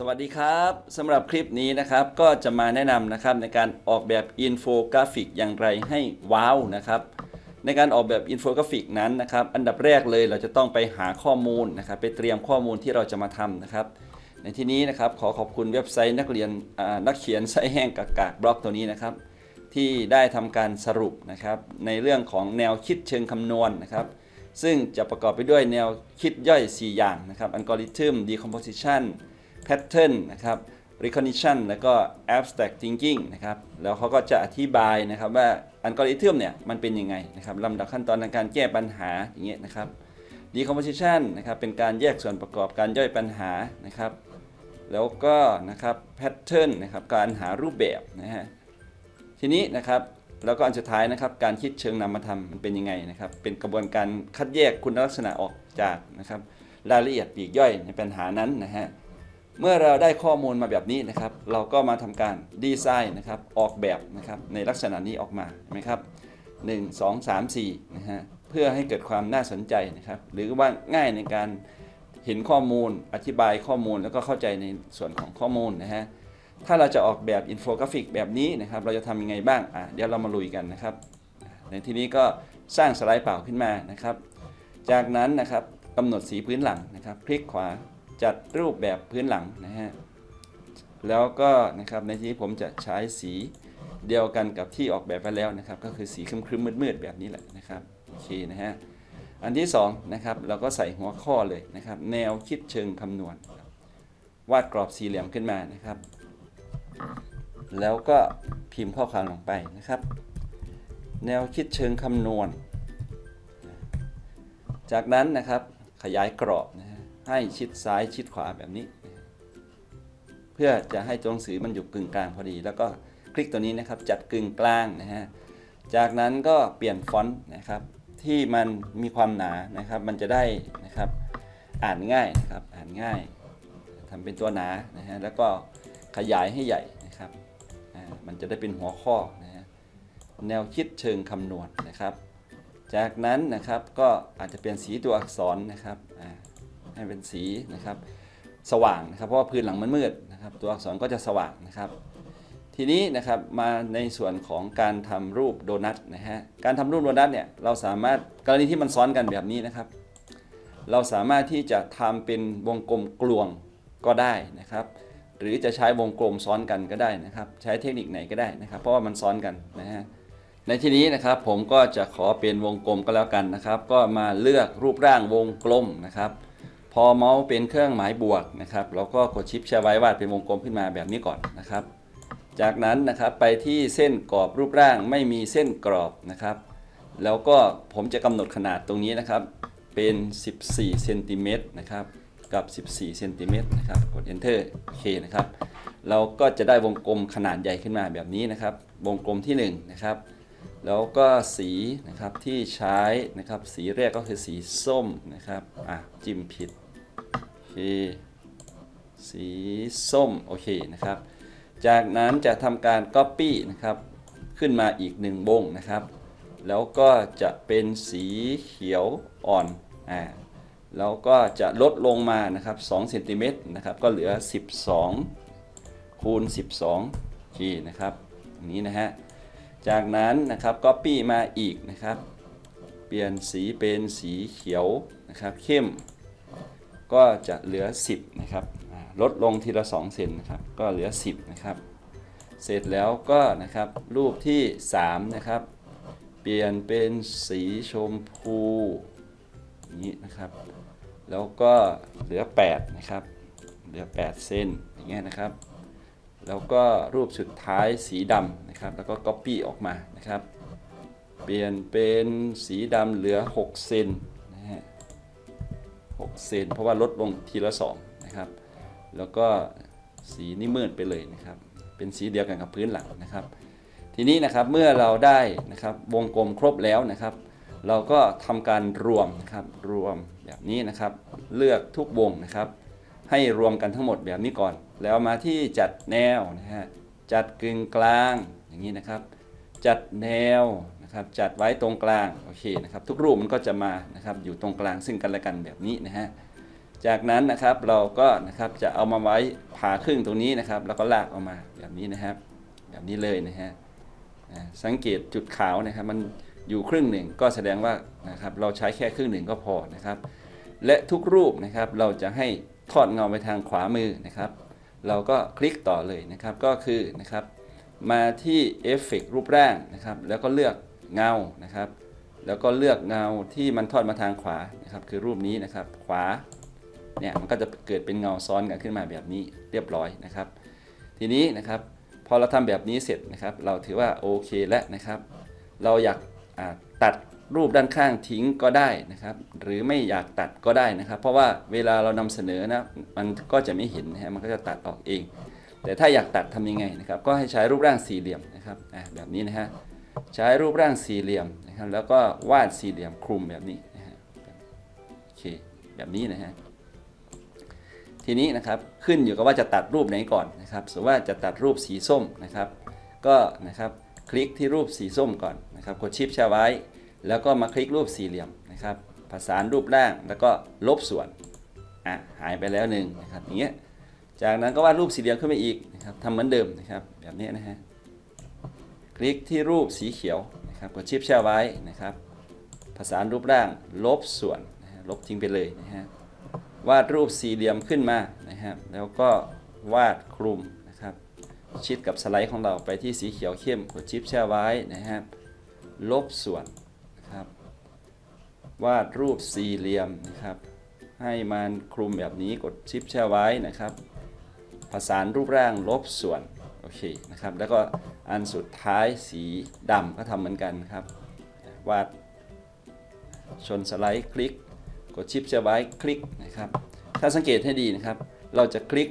สวัสดีครับสำหรับคลิปนี้นะครับก็จะมาแนะนำนะครับในการออกแบบอินโฟกราฟิกอย่างไรให้ว้าวนะครับ ในการออกแบบอินโฟกราฟิกนั้นนะครับ อันดับแรกเลยเราจะต้องไปหาข้อมูลนะครับ ไปเตรียมข้อมูลที่เราจะมาทำนะครับ ในที่นี้นะครับขอขอบคุณเว็บไซต์นักเรียนอ่านักเขียนไส้แห้งกากากบล็อกตัวนี้นะครับ ที่ได้ทำการสรุปนะครับในเรื่องของแนวคิดเชิงคำนวณนะครับ ซึ่งจะประกอบไปด้วยแนวคิดย่อย 4 อย่างนะครับอัลกอริทึม decomposition pattern นะครับ recognition แล้วก็ abstract thinking นะครับ แล้วเขาก็จะอธิบายนะครับว่าอัลกอริทึมเนี่ยมันเป็นยังไงนะครับลำดับขั้นตอนในการแก้ปัญหาอย่างเงี้ยนะครับ decomposition นะครับเป็นการแยกส่วนประกอบการย่อยปัญหานะครับ แล้วก็นะครับ pattern นะครับการหารูปแบบนะฮะทีนี้นะครับแล้วก็อันสุดท้ายนะครับการคิดเชิงนามธรรมมันเป็นยังไงนะครับ เป็นกระบวนการคัดแยกคุณลักษณะออกจากนะครับรายละเอียดปลีกย่อยในปัญหานั้นนะฮะ เมื่อเราได้ข้อมูลมาแบบนี้นะครับ เราก็มาทำการดีไซน์นะครับ ออกแบบนะครับในลักษณะนี้ออกมาไหมครับ1 2 3 4นะฮะเพื่อให้เกิดความน่าสนใจนะครับ หรือว่าง่ายในการเห็นข้อมูลอธิบายข้อมูลแล้วก็เข้าใจในส่วนของข้อมูลนะฮะถ้าเราจะออกแบบอินโฟกราฟิกแบบนี้นะครับ เราจะทำยังไงบ้างอะเดี๋ยวเรามาลุยกันนะครับ ในที่นี้ก็สร้างสไลด์เปล่าขึ้นมานะครับ จากนั้นนะครับกำหนดสีพื้นหลังนะครับ คลิกขวา จัดรูปแบบพื้นหลังนะฮะ แล้วก็นะครับในที่นี้ผมจะใช้สีเดียวกันกับที่ออกแบบไปแล้วนะครับ ก็คือสีครึมๆมืดๆแบบนี้แหละนะครับโอเคนะฮะอันที่สองนะครับเราก็ใส่หัวข้อเลยนะครับ แนวคิดเชิงคำนวณ วาดกรอบสี่เหลี่ยมขึ้นมานะครับ แล้วก็พิมพ์ข้อความลงไปนะครับ แนวคิดเชิงคำนวณ จากนั้นนะครับขยายกรอบนะฮะ ให้ชิดซ้ายชิดขวาแบบนี้ เพื่อจะให้ตัวหนังสือมันอยู่กึ่งกลางพอดี แล้วก็คลิกตัวนี้นะครับจัดกึ่งกลางนะฮะจากนั้นก็เปลี่ยนฟอนต์นะครับที่มันมีความหนานะครับ มันจะได้นะครับอ่านง่ายนะครับอ่านง่ายทำเป็นตัวหนานะฮะแล้วก็ขยายให้ใหญ่นะครับมันจะได้เป็นหัวข้อนะฮะแนวคิดเชิงคำนวณนะครับ จากนั้นนะครับก็อาจจะเปลี่ยนสีตัวอักษรนะครับอ่า ให้เป็นสีนะครับสว่างนะครับเพราะว่าพื้นหลังมันมืดนะครับ ตัวอักษรก็จะสว่างนะครับ ทีนี้นะครับมาในส่วนของการทำรูปโดนัทนะฮะการทำรูปโดนัทเนี่ยเราสามารถกรณีที่มันซ้อนกันแบบนี้นะครับ เราสามารถที่จะทำเป็นวงกลมกลวงก็ได้นะครับ หรือจะใช้วงกลมซ้อนกันก็ได้นะครับ ใช้เทคนิคไหนก็ได้นะครับ เพราะว่ามันซ้อนกันนะฮะในที่นี้นะครับผมก็จะขอเป็นวงกลมก็แล้วกันนะครับ ก็มาเลือกรูปร่างวงกลมนะครับ พอเมาส์เป็นเครื่องหมายบวกนะครับเราก็กดชิปแชร์ไว้วาดเป็นวงกลมขึ้นมาแบบนี้ก่อนนะครับ จากนั้นนะครับไปที่เส้นกรอบรูปร่างไม่มีเส้นกรอบนะครับ แล้วก็ผมจะกำหนดขนาดตรงนี้นะครับ เป็น 14เซนติเมตรนะครับกับ 14เซนติเมตรนะครับ กด enter โอเคนะครับ เราก็จะได้วงกลมขนาดใหญ่ขึ้นมาแบบนี้นะครับ วงกลมที่ 1 นะครับ แล้วก็สีนะครับที่ใช้นะครับ สีแรกก็คือสีส้มนะครับ อะ จิ้มผิด สีส้ม โอเคนะครับ จากนั้นจะทำการ Copy นะครับ ขึ้นมาอีกหนึ่งวงนะครับ แล้วก็จะเป็นสีเขียวอ่อน อ่า แล้วก็จะลดลงมานะครับ2เซนติเมตรนะครับ ก็เหลือ 12 คูณ 12ทีนะครับนี้นะฮะ จากนั้นนะครับ Copy มาอีกนะครับ เปลี่ยนสีเป็นสีเขียวนะครับ เข้ม ก็จะเหลือ 10นะครับลดลงทีละ 2 เซนนะครับก็เหลือ 10นะครับเสร็จแล้วก็นะครับรูปที่3นะครับเปลี่ยนเป็นสีชมพูอย่างนี้นะครับแล้วก็เหลือ8นะครับเหลือ 8 เส้นอย่างเงี้ยนะครับ แล้วก็รูปสุดท้ายสีดำนะครับ แล้วก็ Copy ออกมานะครับ เปลี่ยนเป็นสีดำเหลือ 6 เซนน 6 เซน เพราะว่าลดลงทีละ2นะครับ แล้วก็สีนี่มืดไปเลยนะครับ เป็นสีเดียวกันกับพื้นหลังนะครับ ทีนี้นะครับเมื่อเราได้นะครับวงกลมครบแล้วนะครับ เราก็ทำการรวมนะครับรวมแบบนี้นะครับ เลือกทุกวงนะครับ ให้รวมกันทั้งหมดแบบนี้ก่อน แล้วมาที่จัดแนวนะฮะจัดกึ่งกลางอย่างนี้นะครับ จัดแนว นะครับจัดไว้ตรงกลางโอเคนะครับทุกรูปมันก็จะมานะครับอยู่ตรงกลางซึ่งกันและกันแบบนี้นะฮะจากนั้นนะครับเราก็นะครับจะเอามาไว้ผ่าครึ่งตรงนี้นะครับ แล้วก็ลากออกมาแบบนี้นะครับ แบบนี้เลยนะฮะสังเกตจุดขาวนะครับมันอยู่ครึ่งหนึ่งก็แสดงว่านะครับเราใช้แค่ครึ่งหนึ่งก็พอนะครับ และทุกรูปนะครับเราจะให้ทอดเงาไปทางขวามือนะครับ เราก็คลิกต่อเลยนะครับก็คือนะครับมาที่เอฟเฟกรูปร่างนะครับ แล้วก็เลือก เงานะครับ แล้วก็เลือกเงาที่มันทอดมาทางขวานะครับ คือรูปนี้นะครับขวาเนี่ยมันก็จะเกิดเป็นเงาซ้อนกันขึ้นมาแบบนี้เรียบร้อยนะครับ ทีนี้นะครับพอเราทำแบบนี้เสร็จนะครับ เราถือว่าโอเคแล้วนะครับ เราอยากตัดรูปด้านข้างทิ้งก็ได้นะครับ หรือไม่อยากตัดก็ได้นะครับ เพราะว่าเวลาเรานำเสนอนะมันก็จะไม่เห็นนะฮะมันก็จะตัดออกเอง แต่ถ้าอยากตัดทำยังไงนะครับ ก็ให้ใช้รูปร่างสี่เหลี่ยมนะครับแบบนี้นะฮะ ใช้รูปร่างสี่เหลี่ยมนะครับแล้วก็วาดสี่เหลี่ยมคลุมแบบนี้นะฮะโอเคแบบนี้นะฮะทีนี้นะครับขึ้นอยู่กับว่าจะตัดรูปไหนก่อนนะครับสมมติว่าจะตัดรูปสีส้มนะครับก็นะครับคลิกที่รูปสีส้มก่อนนะครับกดชิปแช่ไว้ แล้วก็มาคลิกรูปสี่เหลี่ยมนะครับผสานรูปร่างแล้วก็ลบส่วนอะหายไปแล้วหนึ่งนะครับอย่างเงี้ยจากนั้นก็วาดรูปสี่เหลี่ยมขึ้นมาอีกนะครับทำเหมือนเดิมนะครับแบบนี้นะฮะ คลิกที่รูปสีเขียวนะครับกดชิปแช่ไว้นะครับผสานรูปร่างลบส่วนลบทิ้งไปเลยนะฮะวาดรูปสี่เหลี่ยมขึ้นมานะครับแล้วก็วาดคลุมนะครับชิดกับสไลด์ของเราไปที่สีเขียวเข้มกดชิปแช่ไว้นะครับลบส่วนนะครับวาดรูปสี่เหลี่ยมนะครับให้มันคลุมแบบนี้กดชิปแช่ไว้นะครับผสานรูปร่างลบส่วนโอเคนะครับแล้วก็ อันสุดท้ายสีดำก็ทำเหมือนกันครับ วาดชนสไลด์คลิก กดชิปจะไว้คลิกนะครับ ถ้าสังเกตให้ดีนะครับ เราจะคลิก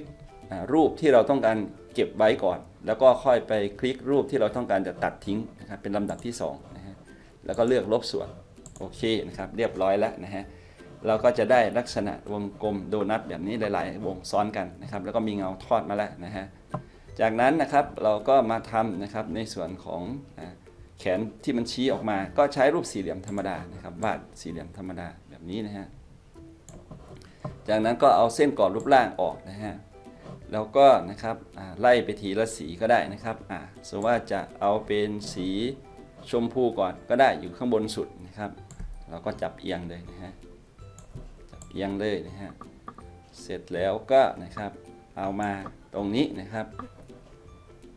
รูปที่เราต้องการเก็บไว้ก่อน แล้วก็ค่อยไปคลิกรูปที่เราต้องการจะตัดทิ้งนะครับ เป็นลำดับที่2นะฮะ แล้วก็เลือกลบส่วน โอเคนะครับ เรียบร้อยแล้วนะฮะ เราก็จะได้ลักษณะวงกลมโดนัทแบบนี้หลาย ๆ วงซ้อนกันนะครับ แล้วก็มีเงาทอดมาแล้วนะฮะ จากนั้นนะครับเราก็มาทำนะครับในส่วนของแขนที่มันชี้ออกมา ก็ใช้รูปสี่เหลี่ยมธรรมดานะครับวาดสี่เหลี่ยมธรรมดาแบบนี้นะฮะจากนั้นก็เอาเส้นก่อนรูปร่างออกนะฮะแล้วก็นะครับไล่ไปทีละสีก็ได้นะครับอ่าสมมติว่าจะเอาเป็นสีชมพูก่อนก็ได้อยู่ข้างบนสุดนะครับ เราก็จับเอียงเลยนะฮะจับเอียงเลยนะฮะเสร็จแล้วก็นะครับเอามาตรงนี้นะครับ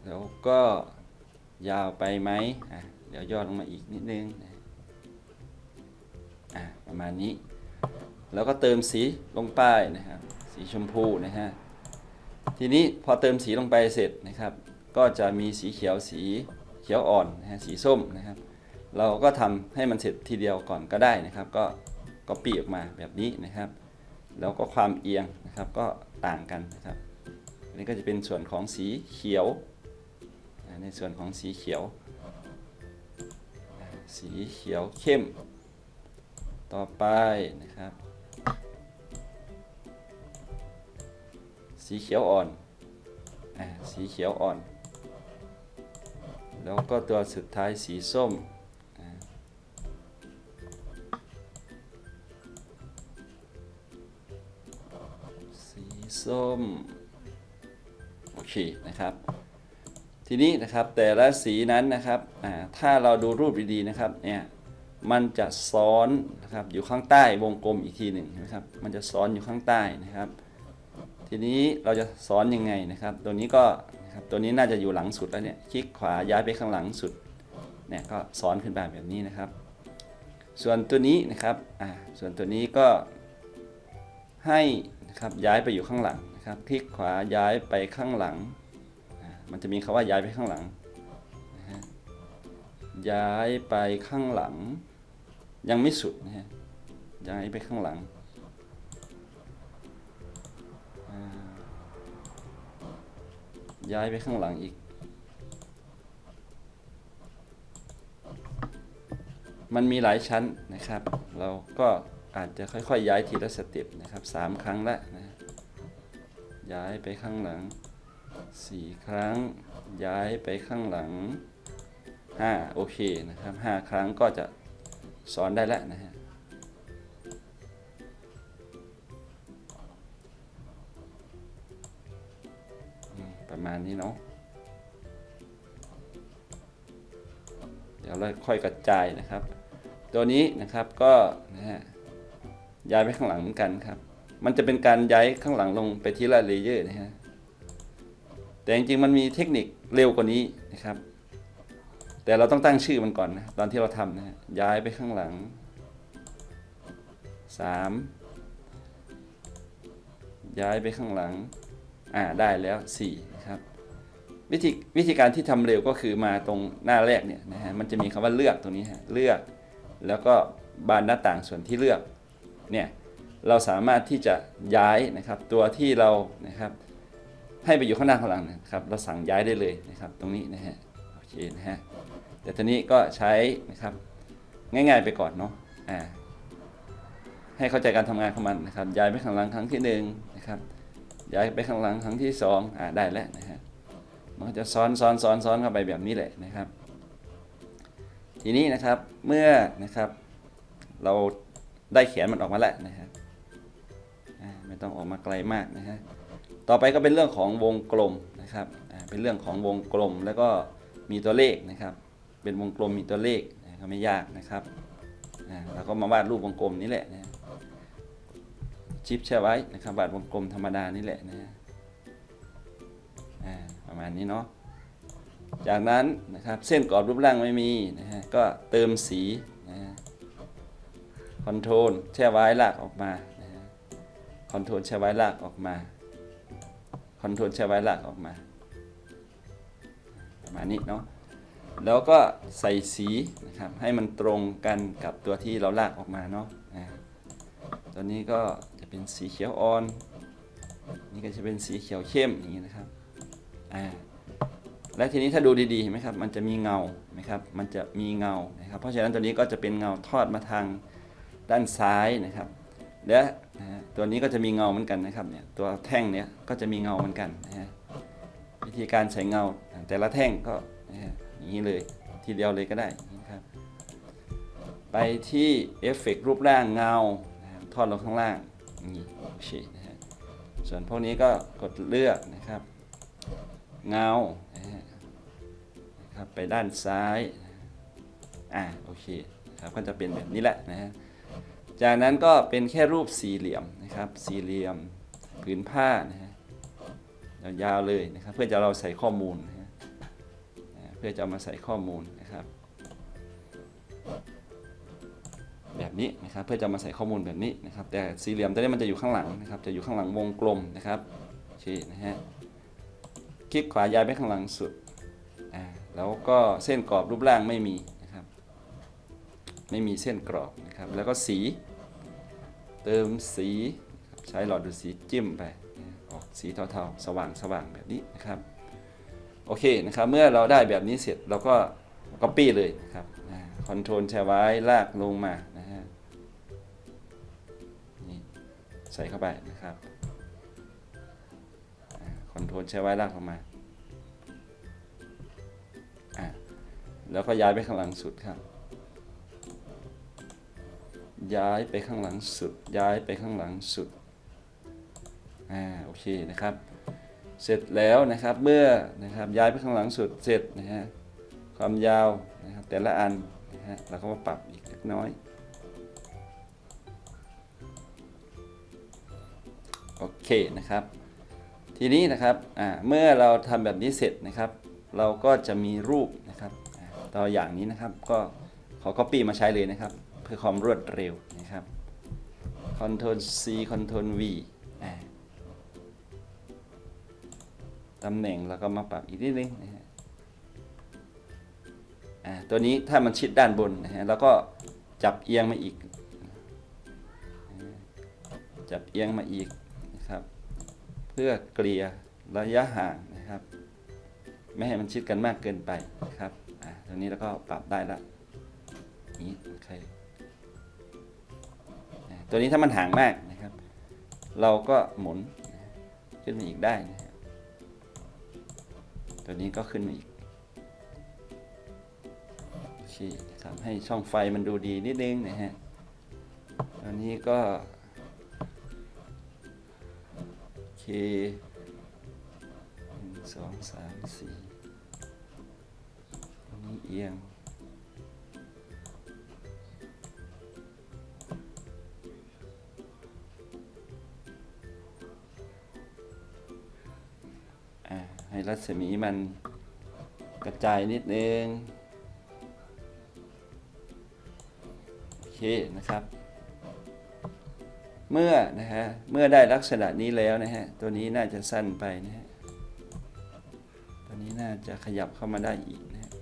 แล้วก็ยาวไปไหมอะเดี๋ยวย่อลงมาอีกนิดนึงอะประมาณนี้ แล้วก็เติมสีลงไปนะครับ สีชมพูนะฮะทีนี้พอเติมสีลงไปเสร็จนะครับ ก็จะมีสีเขียวสีเขียวอ่อนนะฮะสีส้มนะครับ เราก็ทำให้มันเสร็จทีเดียวก่อนก็ได้นะครับ ก็ก็ปีออกมาแบบนี้นะครับ แล้วก็ความเอียงนะครับก็ต่างกันนะครับอันนี้ก็จะเป็นส่วนของสีเขียว ในส่วนของสีเขียว สีเขียวเข้ม ต่อไปนะครับ สีเขียวอ่อนอสีเขียวอ่อน แล้วก็ตัวสุดท้ายสีส้มสีส้ม โอเคนะครับ ทีนี้นะครับแต่ละสีนั้นนะครับถ้าเราดูรูปดีๆนะครับเนี่ยมันจะซ้อนนะครับอยู่ข้างใต้วงกลมอีกทีหนึ่งนะครับ มันจะซ้อนอยู่ข้างใต้นะครับ ทีนี้เราจะซ้อนยังไงนะครับ ตัวนี้ก็นะครับตัวนี้น่าจะอยู่หลังสุดแล้วเนี่ยคลิกขวาย้ายไปข้างหลังสุดเนี่ยก็ซ้อนขึ้นมาแบบนี้นะครับ ส่วนตัวนี้นะครับอ่าส่วนตัวนี้ก็ให้นะครับย้ายไปอยู่ข้างหลังนะครับ คลิกขวาย้ายไปข้างหลัง มันจะมีคำว่าย้ายไปข้างหลัง ย้ายไปข้างหลัง ยังไม่สุดนะฮะ ย้ายไปข้างหลัง ย้ายไปข้างหลังอีก มันมีหลายชั้นนะครับ เราก็อาจจะค่อยๆ ย้ายทีละสเต็ปนะครับสามครั้งละนะ ย้ายไปข้างหลัง สี่ครั้งย้ายไปข้างหลังห้าโอเคนะครับห้าครั้งก็จะสอนได้แล้วนะฮะประมาณนี้เนาะเดี๋ยวเราค่อยกระจายนะครับ ตัวนี้นะครับก็นะฮะย้ายไปข้างหลังเหมือนกันครับ มันจะเป็นการย้ายข้างหลังลงไปที่ละเลเยอร์นะฮะ แต่จริงๆมันมีเทคนิคเร็วกว่านี้นะครับ แต่เราต้องตั้งชื่อมันก่อนนะตอนที่เราทำนะย้ายไปข้างหลังสามย้ายไปข้างหลังอ่าได้แล้วสี่นะครับวิธีวิธีการที่ทำเร็วก็คือมาตรงหน้าแรกเนี่ยนะฮะมันจะมีคำว่าเลือกตรงนี้ฮะเลือกแล้วก็บานหน้าต่างส่วนที่เลือกเนี่ยเราสามารถที่จะย้ายนะครับตัวที่เรานะครับ ให้ไปอยู่ข้างหน้าข้างหลังนะครับเราสั่งย้ายได้เลยนะครับ ตรงนี้นะฮะโอเคนะฮะแต่ทีนี้ก็ใช้นะครับง่ายๆไปก่อนเนาะอ่าให้เข้าใจการทำงานของมันนะครับ ย้ายไปข้างหลังครั้งที่หนึ่งนะครับย้ายไปข้างหลังครั้งที่สองอ่าได้แล้วนะฮะมันก็จะซ้อนซ้อนซ้อนซ้อนเข้าไปแบบนี้แหละนะครับ ทีนี้นะครับเมื่อนะครับเราได้แขนมันออกมาแล้วนะครับไม่ต้องออกมาไกลมากนะฮะ ต่อไปก็เป็นเรื่องของวงกลมนะครับเป็นเรื่องของวงกลมแล้วก็มีตัวเลขนะครับ เป็นวงกลมมีตัวเลขก็ไม่ยากนะครับเราก็มาวาดรูปวงกลมนี่แหละนะชิปแช่ไว้นะครับวาดวงกลมธรรมดานี่แหละนะฮะประมาณนี้เนาะจากนั้นนะครับเส้นกรอบรูปร่างไม่มีนะฮะก็เติมสีนะฮะคอนโทรลแช่ไว้ลากออกมานะฮะคอนโทรลแช่ไว้ลากออกมา คอนโทรลแช่ไว้ลากออกมา ประมาณนี้เนาะแล้วก็ใส่สีนะครับให้มันตรงกันกับตัวที่เราลากออกมาเนาะอ่าตัวนี้ก็จะเป็นสีเขียวอ่อน นี่ก็จะเป็นสีเขียวเข้มอย่างนี้นะครับอ่าและทีนี้ถ้าดูดีๆเห็นไหมครับ มันจะมีเงาไหมครับ มันจะมีเงานะครับ เพราะฉะนั้นตัวนี้ก็จะเป็นเงาทอดมาทางด้านซ้ายนะครับ และนะ ตัวนี้ก็จะมีเงาเหมือนกันนะครับเนี่ยตัวแท่งเนี้ยก็จะมีเงาเหมือนกันนะฮะวิธีการใส่เงาแต่ละแท่งก็นะฮะอย่างนี้เลยทีเดียวเลยก็ได้นะครับไปที่เอฟเฟกรูปร่างเงาทอดลงข้างล่างนี่โอเคนะฮะส่วนพวกนี้ก็กดเลือกนะครับ เงานะฮะนะครับไปด้านซ้ายอ่าโอเคครับก็จะเป็นแบบนี้แหละนะฮะจากนั้นก็เป็นแค่รูปสี่เหลี่ยม นะครับสี่เหลี่ยมผืนผ้านะฮะยาวๆเลยนะครับ เพื่อจะเราใส่ข้อมูลนะฮะเพื่อจะามาใส่ข้อมูลนะครับ แบบนี้นะครับเพื่อจะมาใส่ข้อมูลแบบนี้นะครับ แต่สี่เหลี่ยมตัวนี้มันจะอยู่ข้างหลังนะครับ จะอยู่ข้างหลังวงกลมนะครับโอเคนะฮะคลิกขวาย้ายไปข้างหลังสุดอ่าแล้วก็เส้นกรอบรูปร่างไม่มีนะครับ ไม่มีเส้นกรอบนะครับ แล้วก็สี เติมสีใช้หลอดดูดสีจิ้มไปออกสีเทาๆ สว่างสว่างแบบนี้นะครับโอเคนะครับเมื่อเราได้แบบนี้เสร็จเราก็ Copy เลยนะครับคอนโทรลแชร์ไว้ลากลงมานะฮะนี่ใส่เข้าไปนะครับคอนโทรลใช้ไว้ลากลงมาอ่าแล้วก็ย้ายไปข้างหลังสุดครับ ย้ายไปข้างหลังสุด ย้ายไปข้างหลังสุด อ่า โอเคนะครับ เสร็จแล้วนะครับ เมื่อนะครับย้ายไปข้างหลังสุด เสร็จนะฮะ ความยาวนะครับแต่ละอันนะฮะ เราก็มาปรับอีกเล็กน้อย โอเคนะครับ ทีนี้นะครับ อ่า เมื่อเราทำแบบนี้เสร็จนะครับ เราก็จะมีรูปนะครับ ตัวอย่างนี้นะครับ ก็ขอ copy มาใช้เลยนะครับ พื่อความรวดเร็วนะครับ Ctrl C Ctrl V อ่าตำแหน่งเราก็มาปรับอีกนิดนึงนะฮะอ่าตัวนี้ถ้ามันชิดด้านบนนะฮะแล้วก็จับเอียงมาอีก จับเอียงมาอีกนะครับ เพื่อเกลี่ยระยะห่างนะครับ ไม่ให้มันชิดกันมากเกินไปนะครับอ่าตรงนี้แล้วก็ปรับได้ละนี้โอเค ตัวนี้ถ้ามันห่างมากนะครับ เราก็หมุนขึ้นมาอีกได้นะครับตัวนี้ก็ขึ้นมาอีกโอเคนะครับให้ช่องไฟมันดูดีนิดนึงนะฮะตัวนี้ก็โอเคหนึ่งสองสามสี่ตรงนี้เอียง รัศมีมันกระจายนิดนึง โอเคนะครับ เมื่อนะฮะ เมื่อได้ลักษณะนี้แล้วนะฮะ ตัวนี้น่าจะสั้นไปนะฮะ ตัวนี้น่าจะขยับเข้ามาได้อีกนะฮะ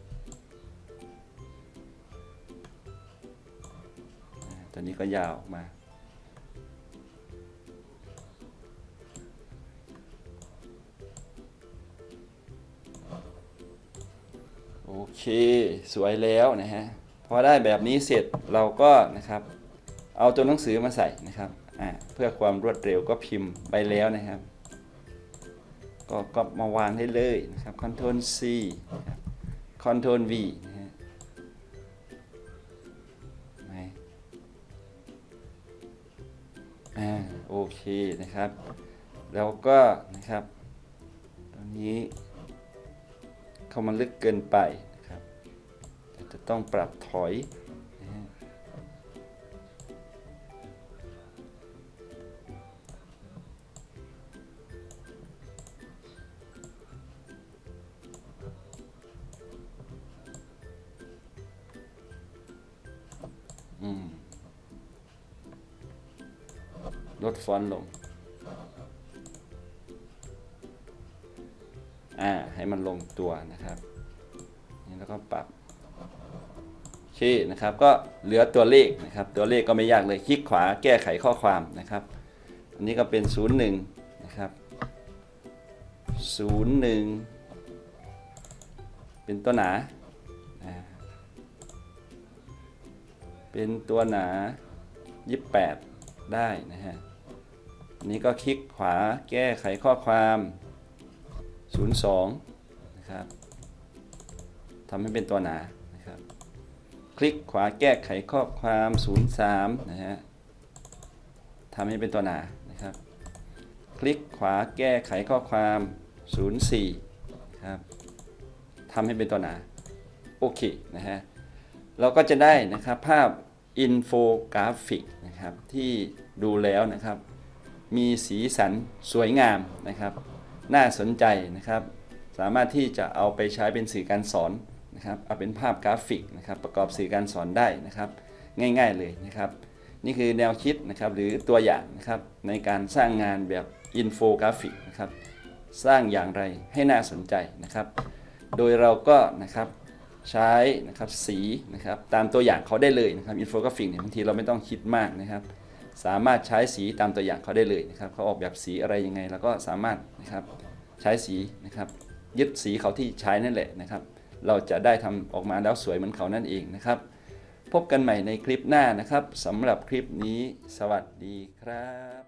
ตัวนี้ก็ยาวออกมา เค สวยแล้วนะฮะพอได้แบบนี้เสร็จเราก็นะครับ เอาตัวหนังสือมาใส่นะครับอ่าเพื่อความรวดเร็วก็พิมพ์ไปแล้วนะครับ ก็ก็มาวางได้เลยนะครับ Ctrl C นะครับ Ctrl V นะฮะอ่าโอเคนะครับ แล้วก็นะครับตรงนี้ เข้ามาลึกเกินไปนะครับแต่จะต้องปรับถอยนะฮะอืมลดฟอนต์ลง อ่าให้มันลงตัวนะครับนี่แล้วก็ปรับโอเคนะครับ ก็เหลือตัวเลขนะครับ ตัวเลขก็ไม่ยากเลยคลิกขวาแก้ไขข้อความนะครับ อันนี้ก็เป็น 0 1 นะครับ 0 1 เป็นตัวหนาอ่าเป็นตัวหนา 28 ได้นะฮะอันนี้ก็คลิกขวาแก้ไขข้อความ 02นะครับทำให้เป็นตัวหนานะครับ คลิกขวาแก้ไขข้อความ 03นะฮะทำให้เป็นตัวหนานะครับ คลิกขวาแก้ไขข้อความ 04นะครับทำให้เป็นตัวหนาโอเคนะฮะเราก็จะได้นะครับภาพอินโฟกราฟิกนะครับที่ดูแล้วนะครับ มีสีสันสวยงามนะครับ น่าสนใจนะครับ สามารถที่จะเอาไปใช้เป็นสื่อการสอนนะครับเอาเป็นภาพกราฟิกนะครับประกอบสื่อการสอนได้นะครับ ง่ายๆเลยนะครับ นี่คือแนวคิดนะครับหรือตัวอย่างนะครับในการสร้างงานแบบอินโฟกราฟิกนะครับสร้างอย่างไรให้น่าสนใจนะครับ โดยเราก็นะครับใช้นะครับสีนะครับตามตัวอย่างเขาได้เลยนะครับอินโฟกราฟิกเนี่ยบางทีเราไม่ต้องคิดมากนะครับ สามารถใช้สีตามตัวอย่างเขาได้เลยนะครับเขาออกแบบสีอะไรยังไงเราก็สามารถนะครับใช้สีนะครับยึดสีเขาที่ใช้นั่นแหละนะครับ เราจะได้ทำออกมาแล้วสวยเหมือนเขานั่นเองนะครับ พบกันใหม่ในคลิปหน้านะครับสำหรับคลิปนี้ สวัสดีครับ